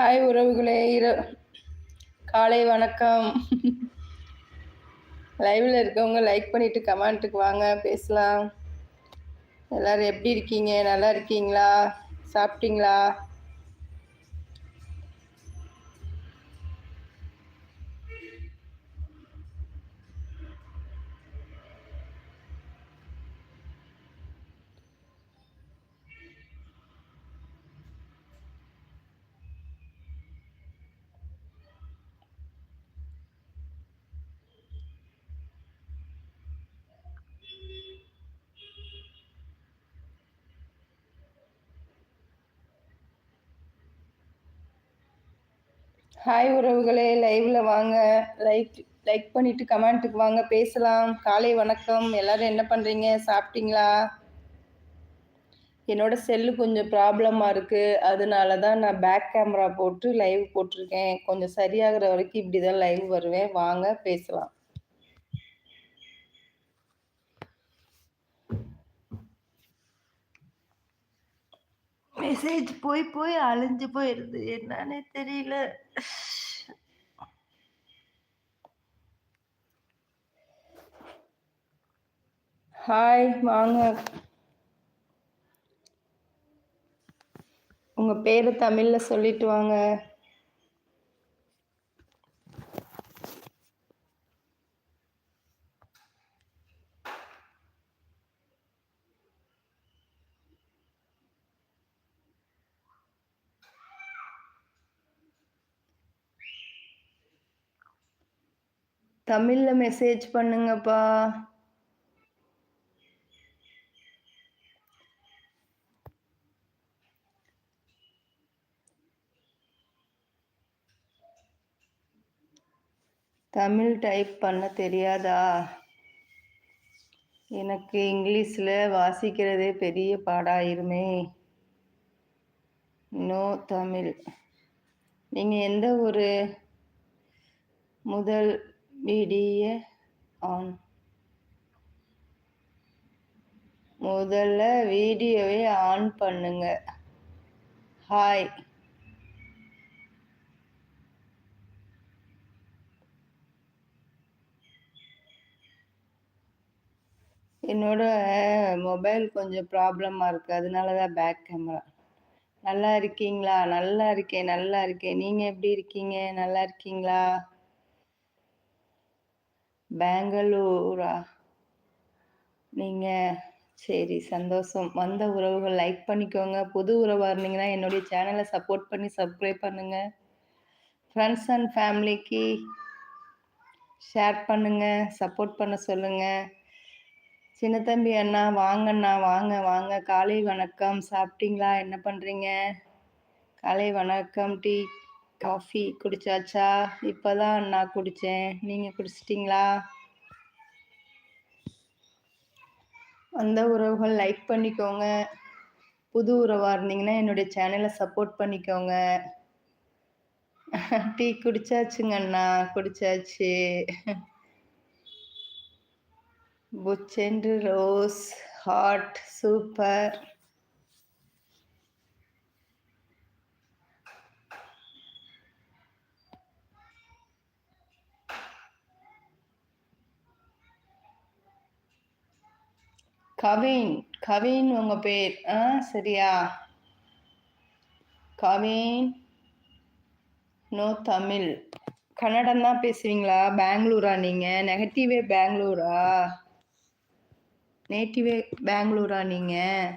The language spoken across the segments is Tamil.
ஹாய் உறவுகளே இர காலை வணக்கம். லைவில் இருக்கவங்க லைக் பண்ணிவிட்டு கமெண்ட்டுக்கு வாங்க பேசலாம். எல்லோரும் எப்படி இருக்கீங்க? நல்லா இருக்கீங்களா? சாப்பிட்டீங்களா? ஹாய் உறவுகளே லைவில் வாங்க. லைக் லைக் பண்ணிவிட்டு கமெண்ட்டுக்கு வாங்க. பேசலாம். காலை வணக்கம். எல்லோரும் என்ன பண்ணுறீங்க சாப்பிட்டீங்களா? என்னோட செல்லு கொஞ்சம் ப்ராப்ளமாக இருக்குது அதனால தான் நான் பேக் கேமரா போட்டு லைவ் போட்டிருக்கேன். கொஞ்சம் சரியாகிற வரைக்கும் இப்படி தான் லைவ் வருவேன். வாங்க பேசலாம். மெசேஜ் போய் போய் அழிஞ்சு போயிருது. என்னன்னே தெரியல. ஹாய் வாங்க. உங்க பேரு தமிழ்ல சொல்லிட்டு வாங்க. தமிழில் மெசேஜ் பண்ணுங்கப்பா. தமிழ் டைப் பண்ண தெரியாதா? எனக்கு இங்கிலீஷில் வாசிக்கிறதே பெரிய பாடாயிருமே. நோ தமிழ். நீங்கள் எந்த ஒரு முதல் விடிய ஆன் முதல்ல வீடியோவை ஆன் பண்ணுங்க. ஹாய் என்னோட மொபைல் கொஞ்சம் ப்ராப்ளமாக இருக்குது அதனால தான் பேக் கேமரா நல்லா இருக்கீங்களா? நல்லா இருக்கேன் நல்லா இருக்கேன். நீங்கள் எப்படி இருக்கீங்க? நல்லா இருக்கீங்களா? பெங்களூரா? நீங்கள் சரி சந்தோஷம். வந்த உறவுகள் லைக் பண்ணிக்கோங்க. புது உறவாக இருந்தீங்கன்னா என்னுடைய சேனலை சப்போர்ட் பண்ணி சப்ஸ்கிரைப் பண்ணுங்கள் ஃப்ரெண்ட்ஸ் அண்ட் ஃபேமிலிக்கு ஷேர் பண்ணுங்கள் சப்போர்ட் பண்ண சொல்லுங்கள் சின்ன தம்பி அண்ணா வாங்கண்ணா வாங்க வாங்க. காலை வணக்கம். சாப்பிட்டீங்களா? என்ன பண்ணுறீங்க காலை வணக்கம் டீ. காஃபி குடிச்சாச்சா? இப்போதான் நான் குடித்தேன் நீங்கள் குடிச்சிட்டிங்களா? அந்த உறவுகள் லைக் பண்ணிக்கோங்க. புது உறவாக இருந்தீங்கன்னா என்னுடைய சேனலை சப்போர்ட் பண்ணிக்கோங்க. டீ குடிச்சாச்சுங்க அண்ணா. குடிச்சாச்சு. புச்சென்று rose. Hot super Kavin Kavin உங்க பேர். ஆ சரியா? கவின். நோ தமிழ். கன்னடம் தான் பேசுவீங்களா? பெங்களூரா நீங்கள் நெகட்டிவே பெங்களூரா? நேட்டிவே பெங்களூரா நீங்கள்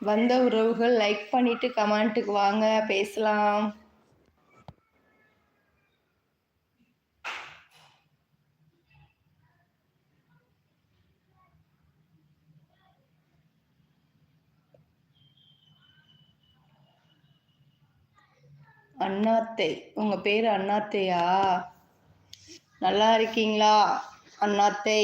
வந்த உறவுகள் லைக் பண்ணிட்டு கமெண்ட்டுக்கு வாங்க பேசலாம். அண்ணாத்தை உங்க பேரு அண்ணாத்தையா? நல்லா இருக்கீங்களா அண்ணாத்தை?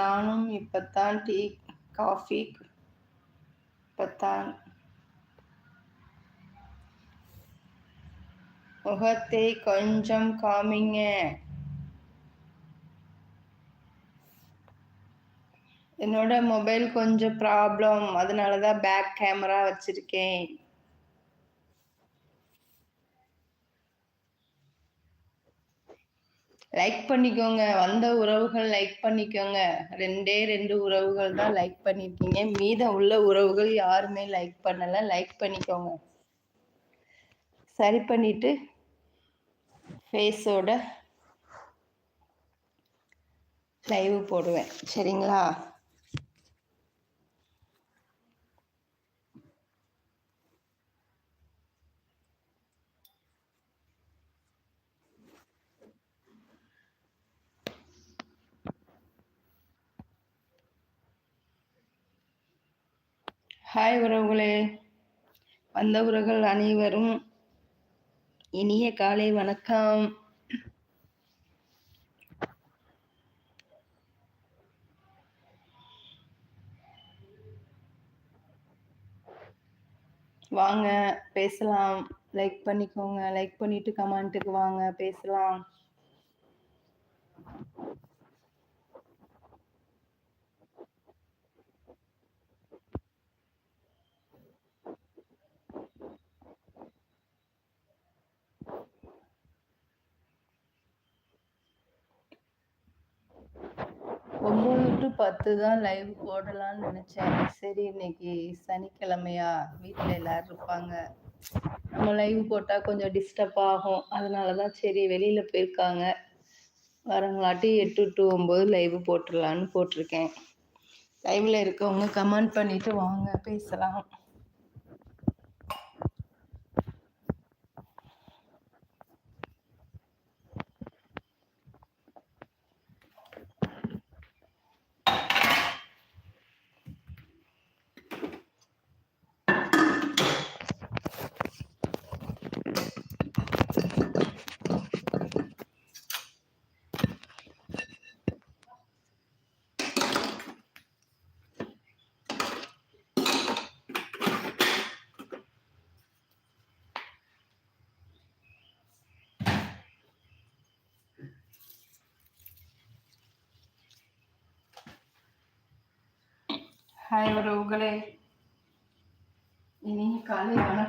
நானும் இப்பத்தான் டீ காஃபி இப்பத்தான் முகத்தை கொஞ்சம் காமிங்க. என்னோட மொபைல் கொஞ்சம் ப்ராப்ளம் அதனால தான் பேக் கேமரா வச்சிருக்கேன். லைக் பண்ணிக்கோங்க. வந்த உறவுகள் லைக் பண்ணிக்கோங்க. ரெண்டே ரெண்டு உறவுகள் தான் லைக் பண்ணிருக்கீங்க. மீதம் உள்ள உறவுகள் யாருமே லைக் பண்ணல. லைக் பண்ணிக்கோங்க. சரி பண்ணிட்டு ஃபேஸோட லைவ் போடுவேன். சரிங்களா? ஹாய் உறவுகளே. வந்த உறவுகள் அனைவரும் இனிய காலை வணக்கம். வாங்க பேசலாம். லைக் பண்ணிக்கோங்க. லைக் பண்ணிட்டு கமெண்ட்டுக்கு வாங்க பேசலாம். ஒம்பது டு பத்து தான் லைவ் போடலாம்னு நினச்சேன். சரி இன்னைக்கு சனிக்கிழமையா? வீட்டில் எல்லோரும் இருப்பாங்க. நம்ம லைவ் போட்டால் கொஞ்சம் டிஸ்டர்ப் ஆகும். அதனால தான் சரி வெளியில் போயிருக்காங்க. வரங்களாட்டி எட்டு டு ஒம்பது லைவ் போட்டுடலான்னு போட்டிருக்கேன். லைவில் இருக்கவங்க கமெண்ட் பண்ணிவிட்டு வாங்க பேசலாம். ஹாய் உறவுகளே இனி காலை வணக்கம்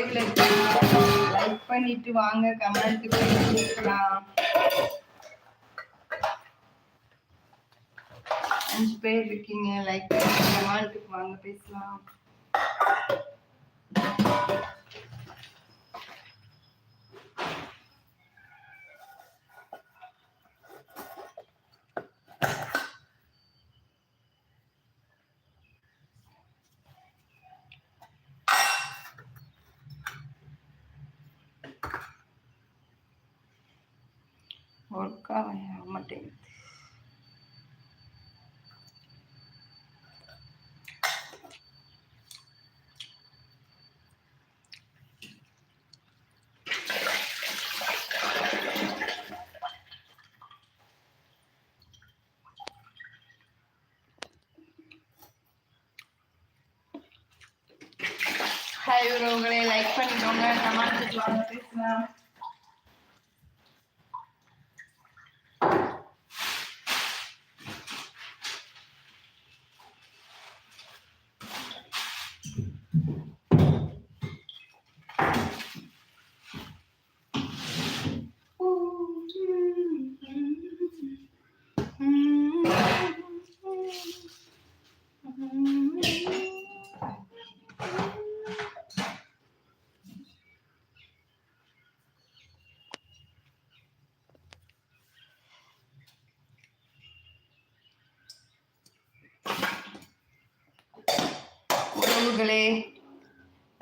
லைவ்ல லைக் பண்ணிட்டு வாங்க கமெண்ட் பேசலாம் அஞ்சு பேர் இருக்கீங்க லைக் பண்ணி கமெண்ட் வாங்க பேசலாம். ஒர்க் ஆக மாட்டேங்குது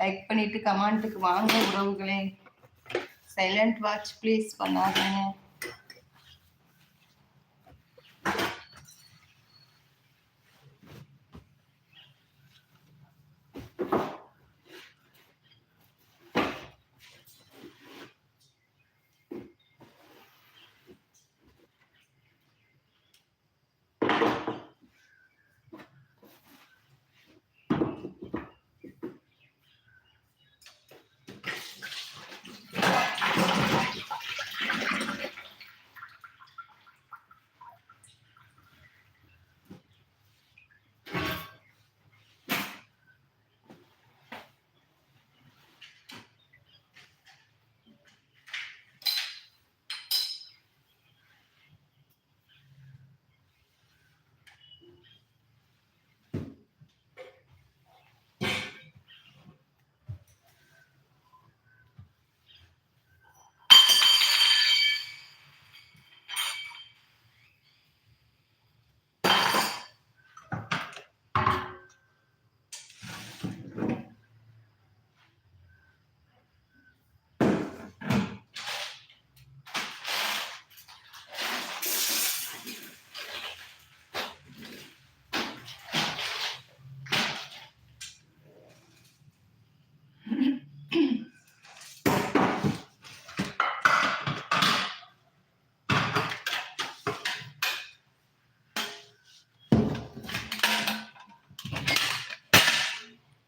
லைக் பண்ணிட்டு கமெண்ட்டுக்கு வாங்க உறவுகளே. சைலண்ட் வாட்ச் ப்ளீஸ் பண்ணாதீங்க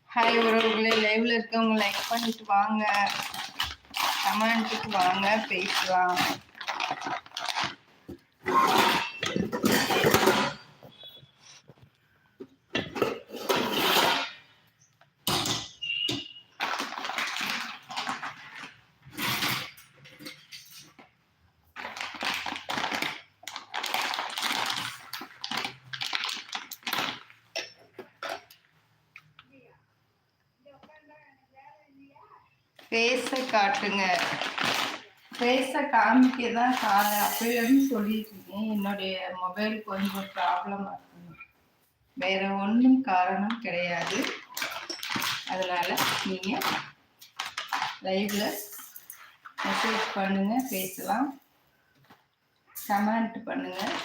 ஹாய் உறவுகளே லைவ்ல இருக்கவங்க லைக் பண்ணிட்டு வாங்க கமெண்ட்டுக்கு வாங்க பேசலாம் ஃபேஸை காட்டுங்க. ஃபேஸை காமிக்க தான் காலை அப்பயிலேருந்து சொல்லியிருக்கேன் என்னுடைய மொபைல் கொஞ்சம் ப்ராப்ளமாக இருக்குங்க வேறு ஒன்றும் காரணம் கிடையாது. அதனால் நீங்கள் லைவில் மெசேஜ் பண்ணுங்கள் பேசலாம். கமெண்ட் பண்ணுங்கள்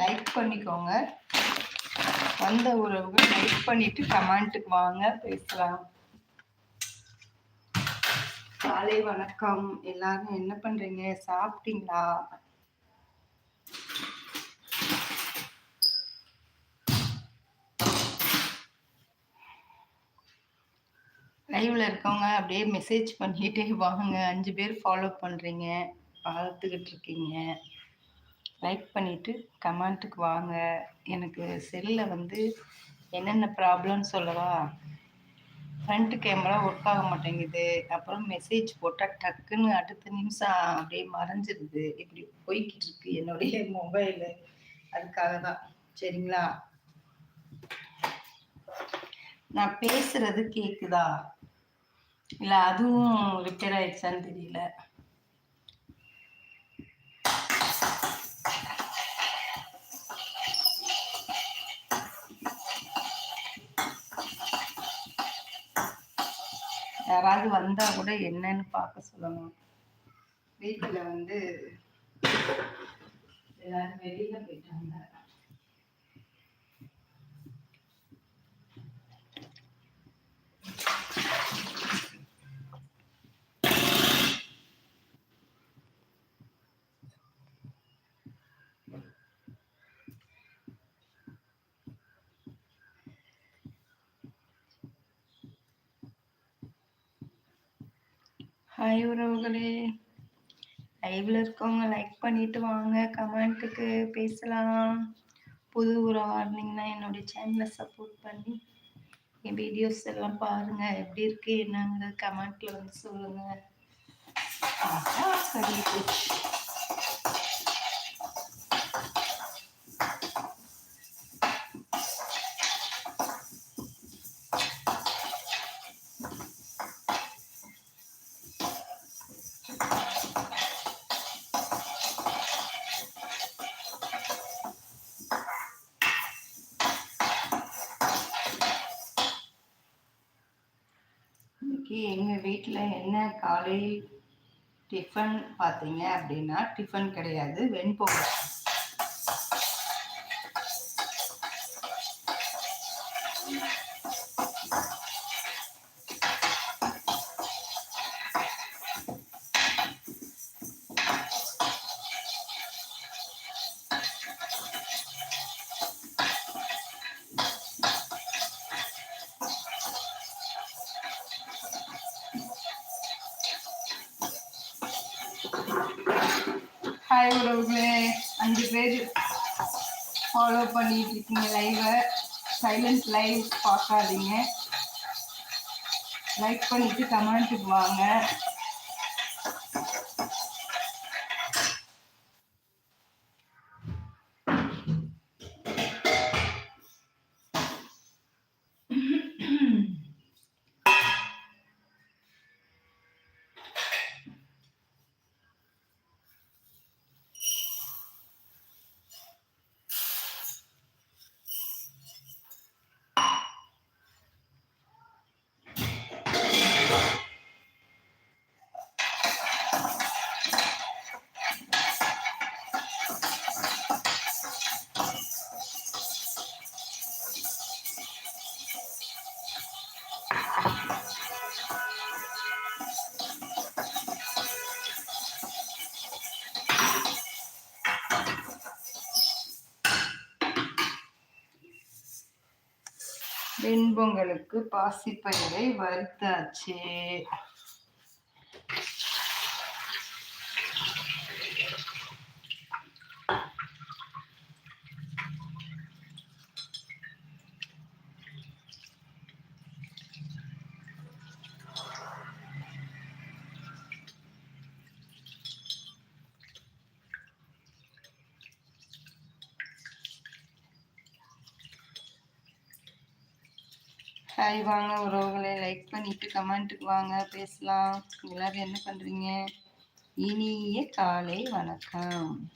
லைக் பண்ணிக்கோங்க. வந்த உறவுகள் லைக் பண்ணிவிட்டு கமெண்ட்டுக்கு வாங்க பேசலாம். காலை வணக்கம். எல்லாரும் என்ன பண்றீங்க? சாப்பிட்டீங்களா? லைவ்ல இருக்கவங்க அப்படியே மெசேஜ் பண்ணிட்டே வாங்க. அஞ்சு பேர் ஃபாலோ பண்றீங்க. பார்த்துக்கிட்டு இருக்கீங்க. லைக் பண்ணிட்டு கமெண்ட்டுக்கு வாங்க. எனக்கு செல்லில் வந்து என்னென்ன ப்ராப்ளம்னு சொல்லவா? ஃப்ரண்ட் கேமரா ஒர்க் ஆக மாட்டேங்குது. அப்புறம் மெசேஜ் போட்டால் டக்குன்னு அடுத்த நிமிஷம் அப்படியே மறைஞ்சிருது. இப்படி போய்கிட்டு இருக்கு என்னுடைய மொபைலு அதுக்காக தான் சரிங்களா? நான் பேசுறது கேக்குதா? இல்லை அதுவும் ரிப்பேர் ஆயிடுச்சான்னு தெரியல. யாராவது வந்தா கூட என்னன்னு பார்க்க சொல்லணும். வீட்டுல வந்து எல்லாரும் வெளியில போயிட்டாங்க ஹாய் உறவுகளே லைவ்ல இருக்கவங்க லைக் பண்ணிட்டு வாங்க. கமெண்ட்டுக்கு பேசலாம். புது உறவாக இருந்தீங்கன்னா என்னுடைய சேனலை சப்போர்ட் பண்ணி என் வீடியோஸ் எல்லாம் பாருங்க. எப்படி இருக்கு என்னங்கிறது கமெண்ட்ல வந்து சொல்லுங்க. காலை டிஃபன் பார்த்தீங்க அப்படின்னா டிஃபன் கிடையாது வெண்பொங்கல். ஹாய் உறவுகளே அஞ்சு பேர் ஃபாலோ பண்ணிட்டு இருக்கீங்க லைவை சைலண்ட் லைவ் பார்க்காதீங்க. லைக் பண்ணிட்டு கமெண்ட்டுக்கு வாங்க. வெண்பொங்கலுக்கு பாசிப்பயிரை வறுத்தாச்சு. ஹாய் வாங்க உறவுகளை. லைக் பண்ணிட்டு கமெண்ட்டுக்கு வாங்க பேசலாம். எல்லாரும் என்ன பண்ணுறீங்க இனிய காலை வணக்கம்.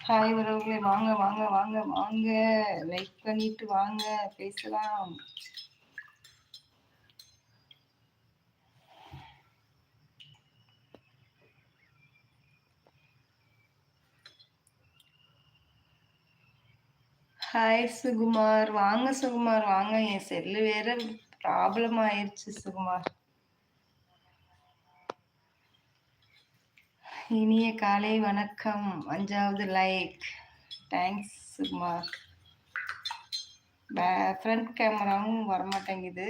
ஹாய் உறவுகளே. வாங்க வாங்க வாங்க வாங்க. லைக் பண்ணிட்டு வாங்க. பேசலாம். ஹாய் சுகுமார் வாங்க சுகுமார் வாங்க. என் செல்லு வேற ப்ராப்ளம் ஆயிடுச்சு சுகுமார் இனிய காலை வணக்கம். அஞ்சாவது லைக் தேங்க்ஸ் சுமார் ஃப்ரண்ட் கேமராவும் வரமாட்டேங்குது.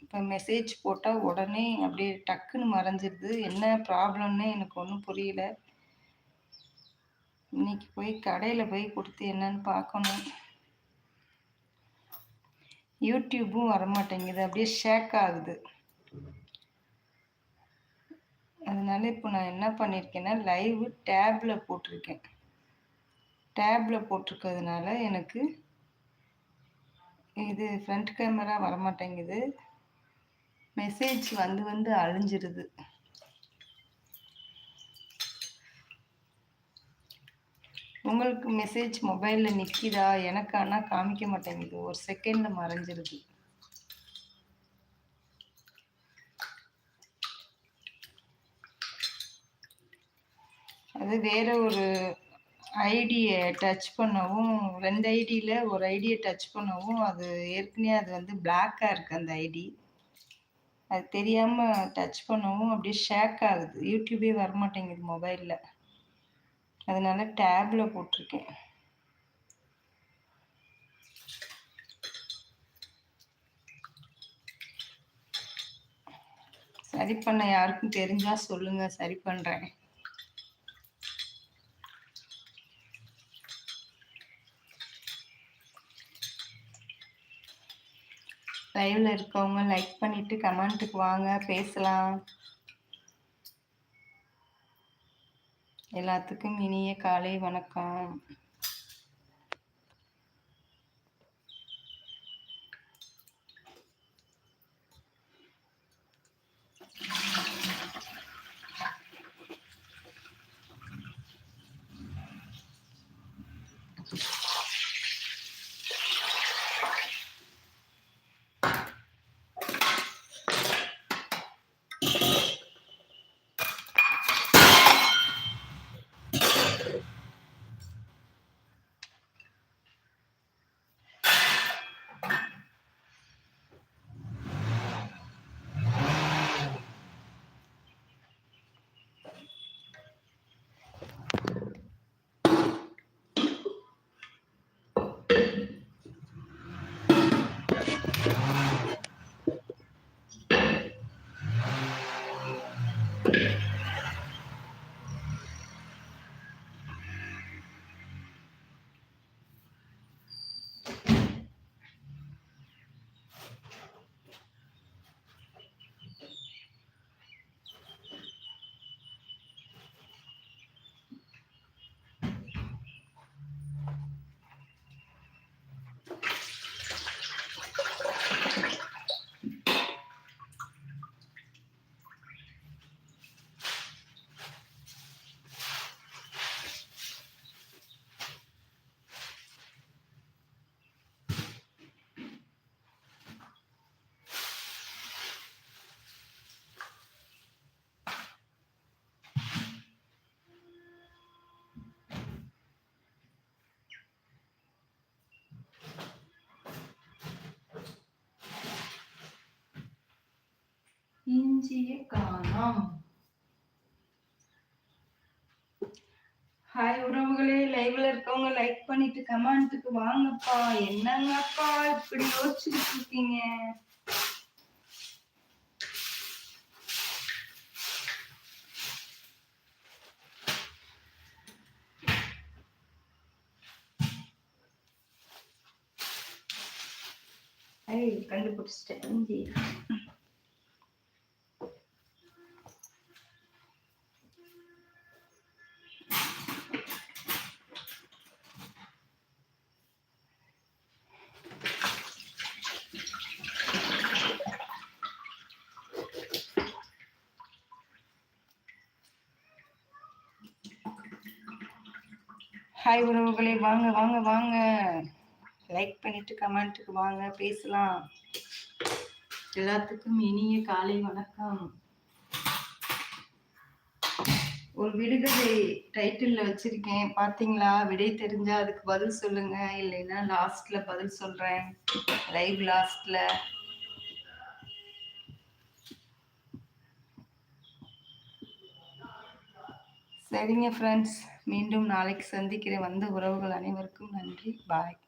இப்போ மெசேஜ் போட்டால் உடனே அப்படியே டக்குன்னு மறைஞ்சிருது. என்ன ப்ராப்ளம்னு எனக்கு ஒன்றும் புரியல. இன்னைக்கு போய் கடையில் போய் கொடுத்து என்னன்னு பார்க்கணும். யூடியூப்பும் வரமாட்டேங்குது. அப்படியே ஷேக் ஆகுது. அதனால் இப்போ நான் என்ன பண்ணியிருக்கேன்னா லைவ் டேப்பில் போட்டிருக்கேன். டேப்பில் போட்டிருக்கிறதுனால எனக்கு இது ஃப்ரண்ட் கேமரா வரமாட்டேங்குது. மெசேஜ் வந்து வந்து அழிஞ்சிருது. உங்களுக்கு மெசேஜ் மொபைலில் நிற்கிதா எனக்கு ஆனால் காமிக்க மாட்டேங்குது. ஒரு செகண்டில் மறைஞ்சிருது. அது வேற ஒரு ஐடியை டச் பண்ணவும் ரெண்டு ஐடியில் ஒரு ஐடியை டச் பண்ணவும் அது ஏற்கனவே அது வந்து பிளாக்காக இருக்குது அந்த ஐடி. அது தெரியாமல் டச் பண்ணவும் அப்படியே ஷேக் ஆகுது. யூடியூபே வரமாட்டேங்குது மொபைலில் அதனால டேப்பில் போட்டிருக்கேன். சரி பண்ண யாருக்கும் தெரிஞ்சால் சொல்லுங்கள் சரி பண்ணுறேன் லைவ்ல இருக்கவங்க லைக் பண்ணிட்டு கமெண்ட்டுக்கு வாங்க பேசலாம். எல்லாத்துக்கும் இனிய காலை வணக்கம். இஞ்சிய காணோம். ஹாய் உறவுகளே லைவ்ல இருக்கவங்க லைக் பண்ணிட்டு கமெண்ட்டுக்கு வாங்கப்பா. என்னங்கப்பா இப்படி யோசிச்சுட்டு இருக்கீங்க? ஐய் கண்டுபிடிச்சிட்டேன். ஹாய் உறவுகளே வாங்க வாங்க வாங்க. லைக் பண்ணிட்டு கமெண்ட்டுக்கு வாங்க பேசலாம். எல்லாத்துக்கும் இனிய காலை வணக்கம். ஒரு விடுகதை டைட்டில்ல வச்சிருக்கேன். பாத்தீங்களா? விடை தெரிஞ்சா அதுக்கு பதில் சொல்லுங்க. இல்லைன்னா லாஸ்ட்ல பதில் சொல்றேன். லைவ் லாஸ்ட்ல சரிங்க ஃப்ரெண்ட்ஸ் மீண்டும் நாளைக்கு சந்திக்கிறேன். வந்த உறவுகள் அனைவருக்கும் நன்றி. பாய்